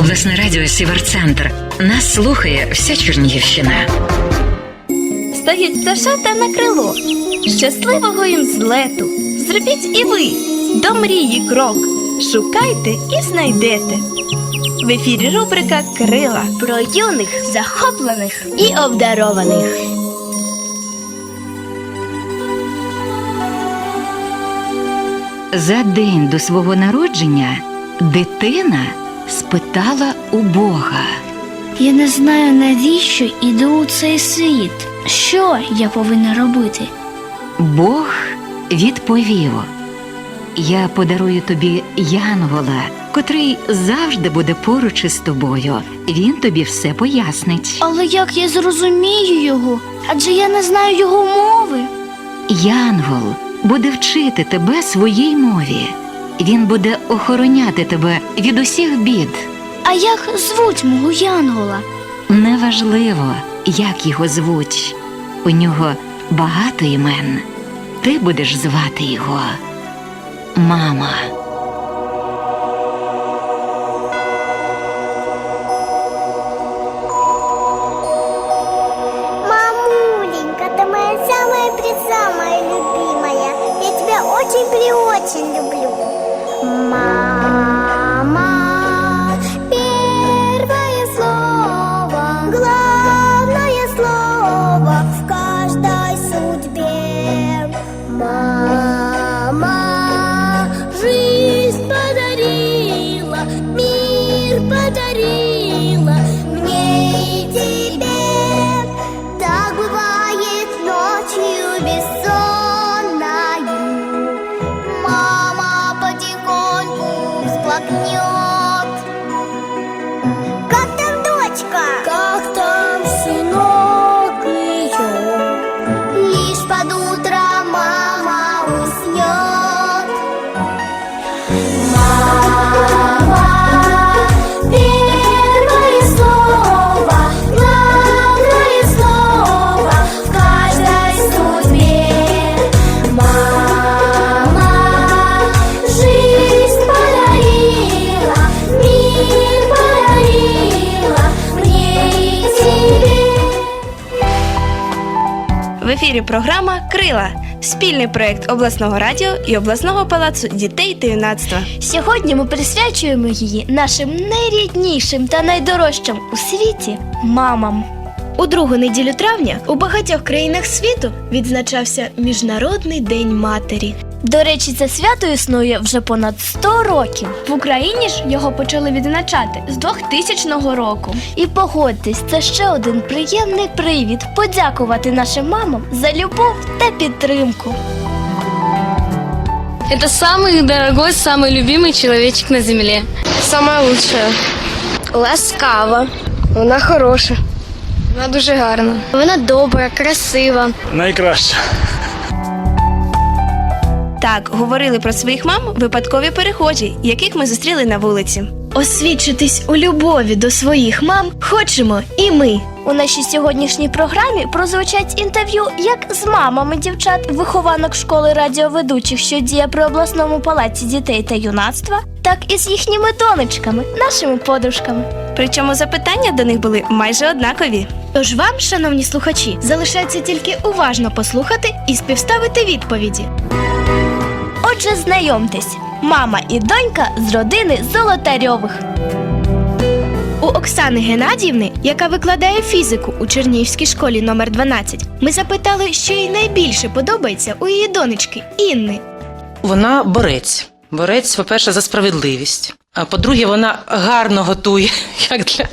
обласне радіо Сіверцентр. Нас слухає вся Чернігівщина. Стоїть пташата на крило. Щасливого їм злету. Зробіть і ви до мрії крок. Шукайте і знайдете. В ефірі рубрика Крила про юних, захоплених і обдарованих. За день до свого народження дитина спитала у Бога. Я не знаю, навіщо іду у цей світ. Що я повинна робити? Бог відповів: Я подарую тобі янгола, котрий завжди буде поруч із тобою. Він тобі все пояснить. Але як я зрозумію його? Адже я не знаю його мови. Янгол буде вчити тебе своїй мові. Він буде охороняти тебе від усіх бід. А як звуть мого янгола? Неважливо, як його звуть. У нього багато імен. Ти будеш звати його Мама. Ефірі програма Крила. Спільний проект обласного радіо і обласного палацу дітей та юнацтва. Сьогодні ми присвячуємо її нашим найріднішим та найдорожчим у світі мамам. У другу неділю травня у багатьох країнах світу відзначався Міжнародний день матері. До речі, це свято існує вже понад 100 років. В Україні ж його почали відзначати з 2000 року. І погодьтесь, це ще один приємний привід подякувати нашим мамам за любов та підтримку. Это самый дорогой, самый любимый человечек на земле. Сама лучша. Ласкава. Вона хороша. Вона дуже гарна. Вона добра, красива. Найкраща. Так говорили про своїх мам випадкові перехожі, яких ми зустріли на вулиці. Освідчитись у любові до своїх мам хочемо і ми. У нашій сьогоднішній програмі прозвучать інтерв'ю як з мамами дівчат, вихованок школи радіоведучих, що діє при обласному палаці дітей та юнацтва, так і з їхніми донечками, нашими подружками. Причому запитання до них були майже однакові. Тож вам, шановні слухачі, залишається тільки уважно послухати і співставити відповіді. Отже, знайомтесь, мама і донька з родини Золотарьових. У Оксани Геннадіївни, яка викладає фізику у Чернігівській школі номер 12, ми запитали, що їй найбільше подобається у її донечки Інни. Вона борець. Борець, по-перше, за справедливість. По-друге, вона гарно готує, як для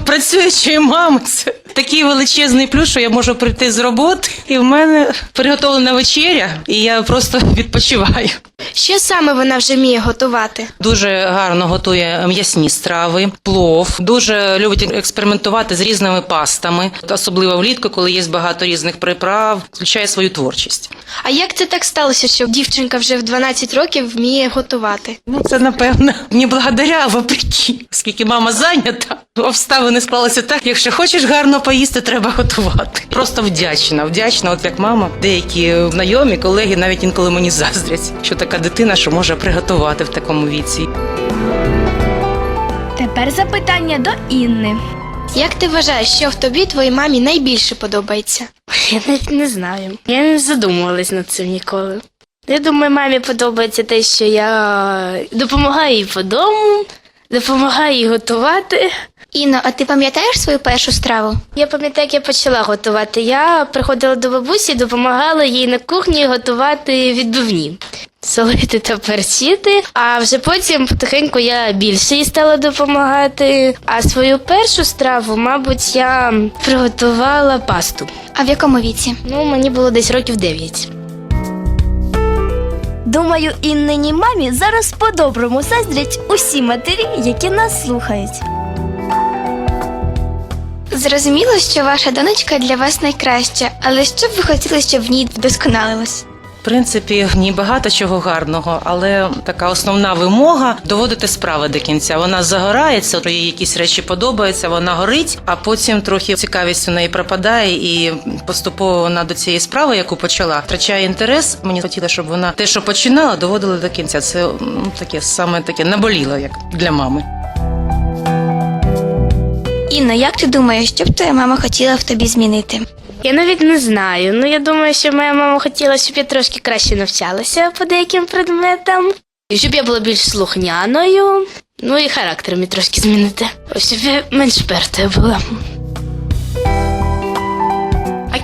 працюючої мами. Це такий величезний плюс, що я можу прийти з роботи, і в мене приготовлена вечеря, і я просто відпочиваю. Що саме вона вже вміє готувати? Дуже гарно готує м'ясні страви, плов. Дуже любить експериментувати з різними пастами, особливо влітку, коли є багато різних приправ, включає свою творчість. А як це так сталося, що дівчинка вже в 12 років вміє готувати? Ну, це напевно не благодаря, вопреки. Оскільки мама зайнята, обставини склалися так. Якщо хочеш гарно поїсти, треба готувати. Просто вдячна, вдячна, от як мама. Деякі знайомі, колеги навіть інколи мені заздрять, що така дитина, що може приготувати в такому віці. Тепер запитання до Інни. Як ти вважаєш, що в тобі твоїй мамі найбільше подобається? Я навіть не знаю. Я не задумувалась над цим ніколи. Я думаю, мамі подобається те, що я допомагаю їй по дому, допомагаю їй готувати. Інно, а ти пам'ятаєш свою першу страву? Я пам'ятаю, як я почала готувати. Я приходила до бабусі, допомагала їй на кухні готувати відбивні. Солити та перчити, а вже потім потихеньку я більше їй стала допомагати. А свою першу страву, мабуть, я приготувала пасту. А в якому віці? Ну, мені було десь років 9. Думаю, Іннині мамі зараз по-доброму заздрять усі матері, які нас слухають. Зрозуміло, що ваша донечка для вас найкраща, але що б ви хотіли, щоб в ній вдосконалилось? Принципі, в ній багато чого гарного, але така основна вимога доводити справи до кінця. Вона загорається, їй якісь речі подобаються, вона горить, а потім трохи цікавість у неї пропадає, і поступово вона до цієї справи, яку почала, втрачає інтерес. Мені хотілося, щоб вона те, що починала, доводила до кінця. Це ну, таке саме таке наболіло, як для мами. Інно, як ти думаєш, що б твоя мама хотіла в тобі змінити? Я навіть не знаю. Ну я думаю, що моя мама хотіла, щоб я трошки краще навчалася по деяким предметам. І щоб я була більш слухняною. Ну і характер мій трошки змінити. Щоб я менш пертою була.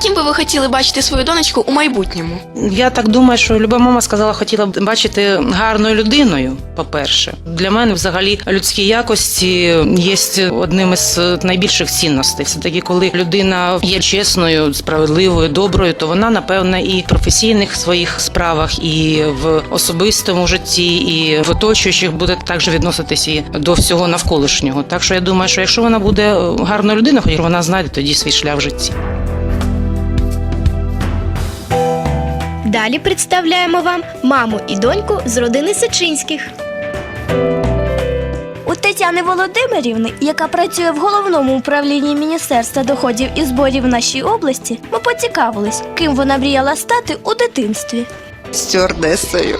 А ким би ви хотіли бачити свою донечку у майбутньому? Я так думаю, що люба мама сказала, хотіла б бачити гарною людиною. По-перше, для мене взагалі людські якості є одним із найбільших цінностей. Все таки, коли людина є чесною, справедливою, доброю, то вона напевне і в професійних своїх справах, і в особистому житті, і в оточуючих буде також відноситись і до всього навколишнього. Так що я думаю, що якщо вона буде гарною людиною, хоч вона знайде тоді свій шлях в житті. Далі представляємо вам маму і доньку з родини Сичинських. У Тетяни Володимирівни, яка працює в головному управлінні Міністерства доходів і зборів в нашій області, ми поцікавились, ким вона мріяла стати у дитинстві. стюардесою.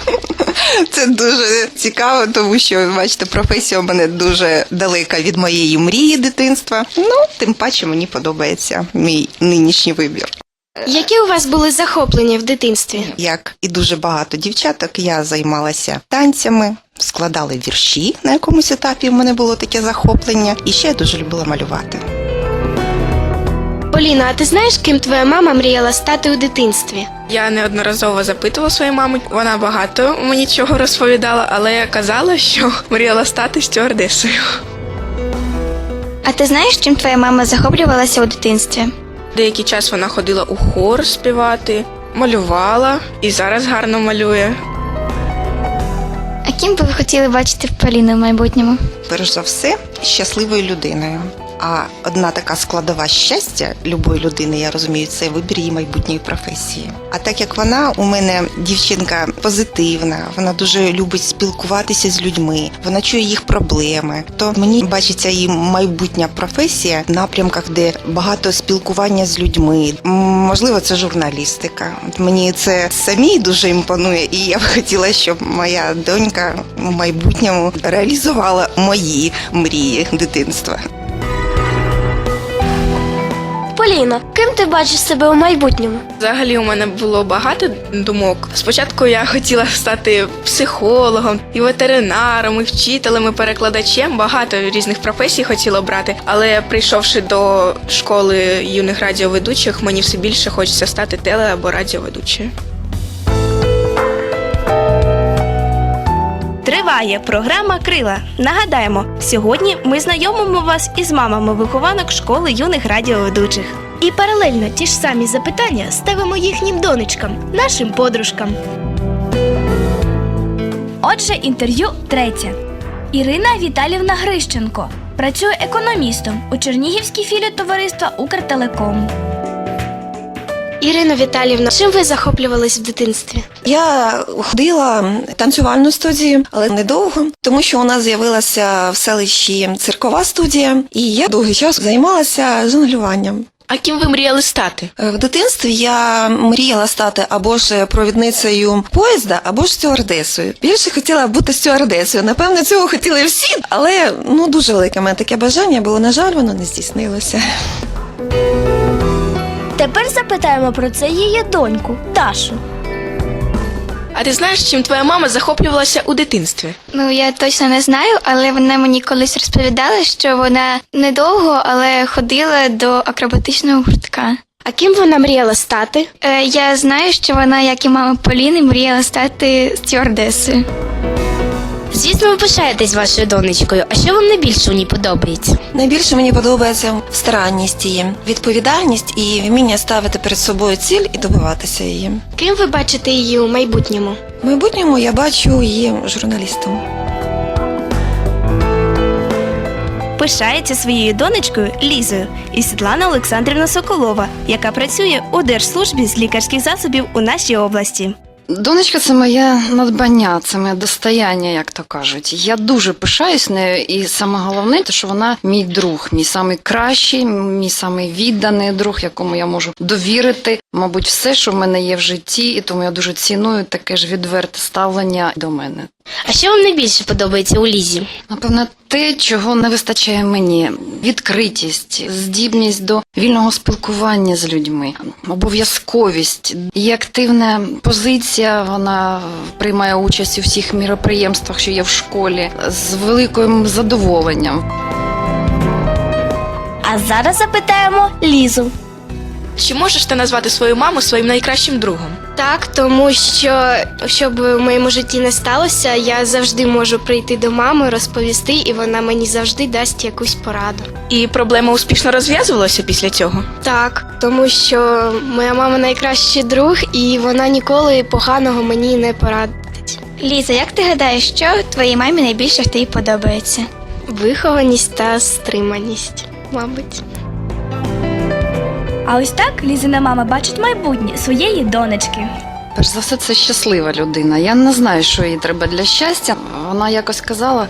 Це дуже цікаво, тому що бачите, професія у мене дуже далека від моєї мрії дитинства. Ну, тим паче мені подобається мій нинішній вибір. Які у вас були захоплення в дитинстві? Як і дуже багато дівчаток, я займалася танцями, складали вірші на якомусь етапі. У мене було таке захоплення, і ще я дуже любила малювати. Поліна, а ти знаєш, ким твоя мама мріяла стати у дитинстві? Я неодноразово запитувала свою маму. Вона багато мені чого розповідала, але я казала, що мріяла стати стюардесою. А ти знаєш, чим твоя мама захоплювалася у дитинстві? Деякий час вона ходила у хор співати, малювала і зараз гарно малює. А ким би ви хотіли бачити Поліну в майбутньому? перш за все щасливою людиною. А одна така складова щастя любої людини, я розумію, це вибір її майбутньої професії. А так як вона у мене дівчинка позитивна, вона дуже любить спілкуватися з людьми, вона чує їх проблеми. То мені бачиться її майбутня професія в напрямках, де багато спілкування з людьми. Можливо, це журналістика. Мені це самій дуже імпонує, і я б хотіла, щоб моя донька в майбутньому реалізувала мої мрії дитинства. Поліно, ким ти бачиш себе у майбутньому? Взагалі у мене було багато думок. Спочатку я хотіла стати психологом, і ветеринаром, і вчителем, і перекладачем. Багато різних професій хотіла брати. Але прийшовши до школи юних радіоведучих, мені все більше хочеться стати теле або радіоведучою. Триває програма Крила. Нагадаємо, сьогодні ми знайомимо вас із мамами вихованок школи юних радіоведучих. І паралельно ті ж самі запитання ставимо їхнім донечкам, нашим подружкам. Отже, інтерв'ю третє. Ірина Віталівна Грищенко працює економістом у Чернігівській філії товариства Укртелеком. Ірина Віталівна, чим ви захоплювались в дитинстві? Я ходила в танцювальну студію, але недовго, тому що у нас з'явилася в селищі циркова студія, і я довгий час займалася жонглюванням. А ким ви мріяли стати? Е, В дитинстві я мріяла стати або ж провідницею поїзда, або ж стюардесою. Більше хотіла бути стюардесою. Напевно, цього хотіли всі, але ну дуже велике мене таке бажання було. На жаль, воно не здійснилося. Тепер запитаємо про це її доньку Дашу. А ти знаєш, чим твоя мама захоплювалася у дитинстві? Ну я точно не знаю, але вона мені колись розповідала, що вона недовго, але ходила до акробатичного гуртка. А ким вона мріяла стати? Е, я знаю, що вона, як і мама Поліни, мріяла стати стюардесою. Звісно, ви пишаєтесь вашою донечкою, а що вам найбільше у ній подобається? Найбільше мені подобається старанність її, відповідальність і вміння ставити перед собою ціль і добиватися її. Ким ви бачите її у майбутньому? В майбутньому я бачу її журналістом. Пишається своєю донечкою Лізою і Світлана Олександрівна Соколова, яка працює у Держслужбі з лікарських засобів у нашій області. Донечка це моє надбання, це моє достояння, як то кажуть. Я дуже пишаюсь нею, і саме головне, те, що вона мій друг, мій самий кращий, мій самий відданий друг, якому я можу довірити, мабуть, все, що в мене є в житті, і тому я дуже ціную таке ж відверте ставлення до мене. А що вам найбільше подобається у Лізі? Напевно, те, чого не вистачає мені: відкритість, здібність до вільного спілкування з людьми, обов'язковість, її активна позиція. Вона приймає участь у всіх міроприємствах, що є в школі, з великим задоволенням. А зараз запитаємо Лізу. Чи можеш ти назвати свою маму своїм найкращим другом? Так, тому що щоб в моєму житті не сталося, я завжди можу прийти до мами, розповісти, і вона мені завжди дасть якусь пораду. І проблема успішно розв'язувалася після цього? Так, тому що моя мама найкращий друг, і вона ніколи поганого мені не порадить. Ліза, як ти гадаєш, що твоїй мамі найбільше в тобі подобається? Вихованість та стриманість, мабуть. А ось так Лізина мама бачить майбутнє своєї донечки. Перш за все, це щаслива людина. Я не знаю, що їй треба для щастя. Вона якось казала: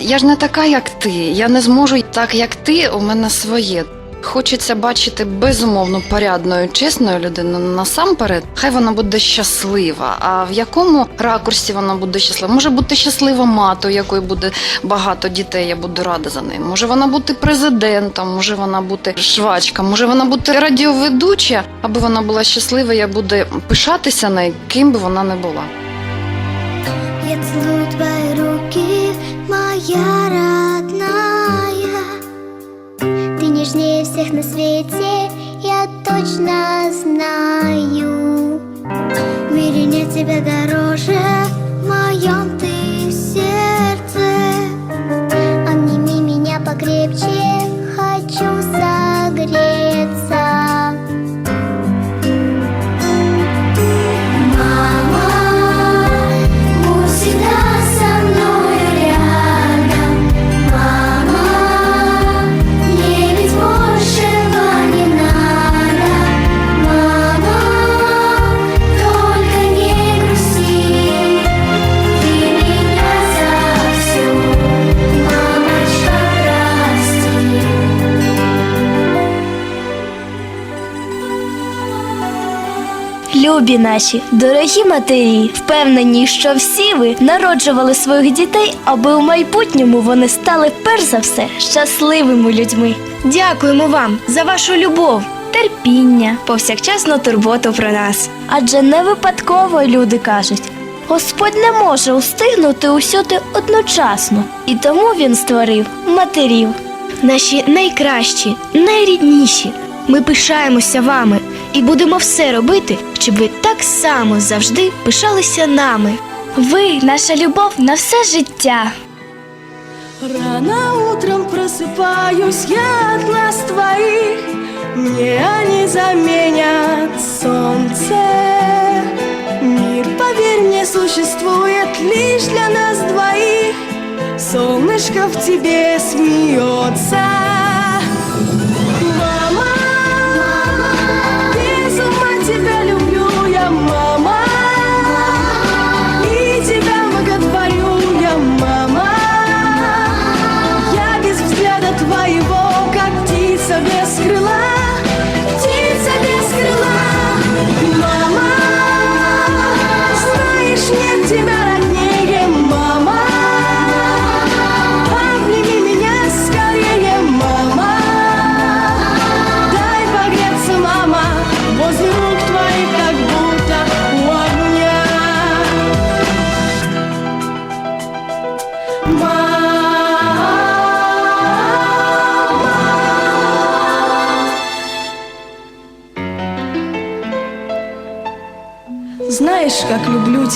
я ж не така, як ти. Я не зможу так, як ти, у мене своє. Хочеться бачити безумовно порядною, чесною людиною насамперед. Хай вона буде щаслива. А в якому ракурсі вона буде щаслива? Може бути щаслива мати, у якої буде багато дітей. Я буду рада за нею. Може вона бути президентом, може вона бути швачка, може вона бути радіоведуча, аби вона була щаслива, я буду пишатися нею, ким би вона не була. Я целую твои руки, моя родная Ты нежнее всех на свете, я точно знаю. В мире нет тебя дороже, в моем Любі наші, дорогі матері, впевнені, що всі ви народжували своїх дітей, аби у майбутньому вони стали перш за все щасливими людьми. Дякуємо вам за вашу любов, терпіння, повсякчасну турботу про нас. Адже не випадково люди кажуть. Господь не може устигнути усюди одночасно, і тому він створив матерів. Наші найкращі, найрідніші. Ми пишаємося вами і будемо все робити, щоб ви так само завжди пишалися нами. Ви наша любов на все життя. Рано утром просыпаюсь я от глаз твоих Мне они заменят солнце Мир, поверь мне, существует лишь для нас двоих Солнышко в тебе смеется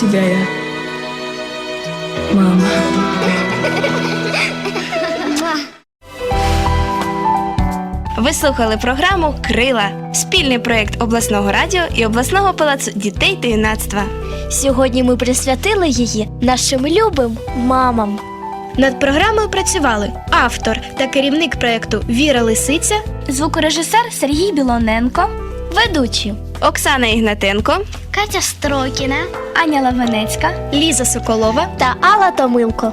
тебя я, мама. Ви слухали програму Крила, спільний проєкт обласного радіо і обласного палацу дітей та юнацтва. Сьогодні ми присвятили її нашим любим мамам. Над програмою працювали автор та керівник проєкту Віра Лисиця Звукорежисер Сергій Білоненко, ведучі Оксана Ігнатенко. Катя Строкіна, Аня Лавенецька Ліза Соколова. та Алла Томилко.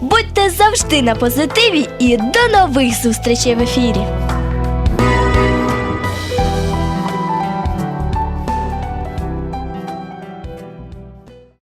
Будьте завжди на позитиві і до нових зустрічей в ефірі!